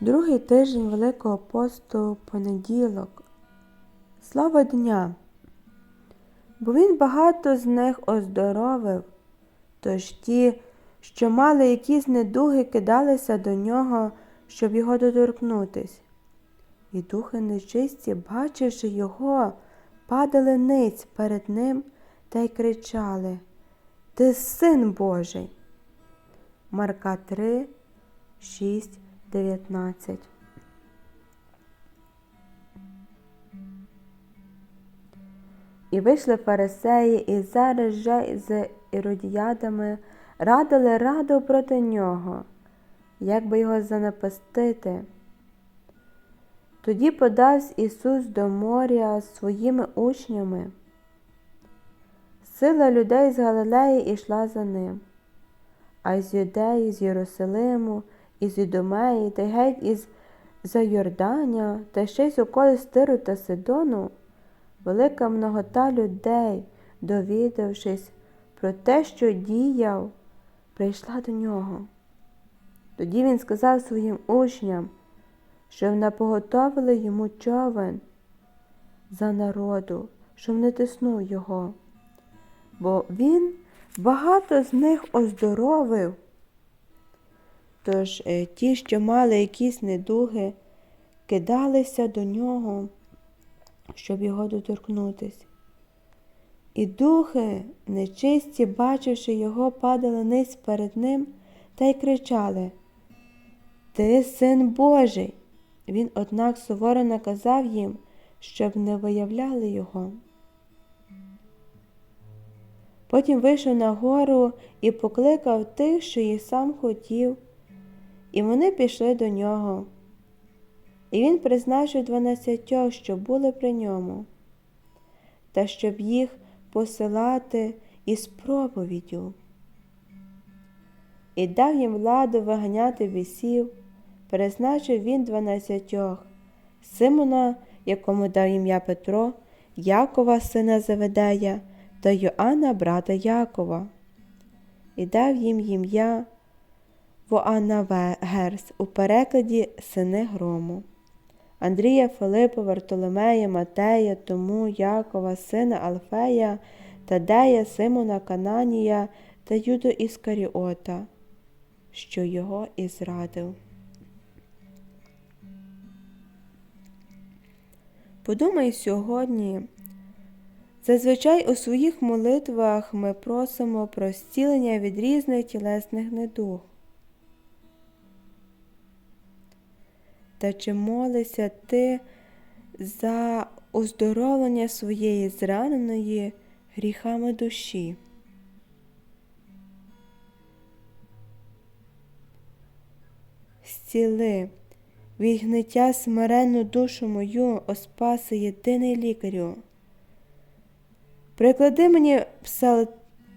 Другий тиждень Великого посту понеділок. Слава дня! Бо він багато з них оздоровив, тож ті, що мали якісь недуги, кидалися до нього, щоб його доторкнутись. І духи нечисті, бачивши його, падали ниць перед ним та й кричали Ти син Божий. Марка 3, 6, 19. І вийшли фарисеї, і зараз же з іродіядами радили раду проти нього, як би його занапастити. Тоді подався Ісус до моря з своїми учнями. Сила людей з Галилеї йшла за ним, а з Юдеї, з Єрусалиму, із Ідомеї, та геть із за Йорданя, та ще з околиць Тиру та Сидону, велика многота людей, довідавшись про те, що діяв, прийшла до нього. Тоді він сказав своїм учням, що напоготовили йому човен за народу, щоб не тиснув його, бо він багато з них оздоровив. Тож е, ті, що мали якісь недуги, кидалися до нього, щоб його доторкнутись. І духи, нечисті, бачивши його, падали ниць перед ним та й кричали Ти син Божий. Він, однак, суворо наказав їм, щоб не виявляли його. Потім вийшов на гору і покликав тих, що й сам хотів, і вони пішли до нього. І він призначив дванадцятьох, що були при ньому, та щоб їх посилати із проповіддю. І дав їм владу виганяти бісів, призначив він дванадцятьох, Симона, якому дав ім'я Петро, Якова, сина Заведея, та Йоанна, брата Якова, і дав їм ім'я Воанавегерс у перекладі сини грому. Андрія Филипа, Вартоломея, Матея, Тому, Якова, сина Алфея, Тадея, Симона Кананія та Юду Іскаріота, що його і зрадив. Подумай сьогодні. Зазвичай у своїх молитвах ми просимо про зцілення від різних тілесних недуг. Та чи молишся ти за оздоровлення своєї зраненої гріхами душі? Зціли від смиренну душу мою, о спаси єдиний лікарю. Приклади мені псал...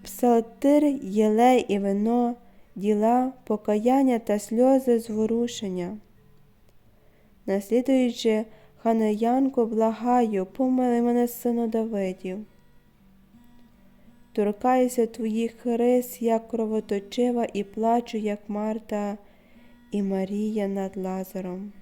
псалтир, єлей і вино, діла, покаяння та сльози зворушення. Наслідуючи ханаянку, благаю, помили мене сину Давидів. Торкаюся твоїх рис, як кровоточива, і плачу, як Марта і Марія над Лазаром.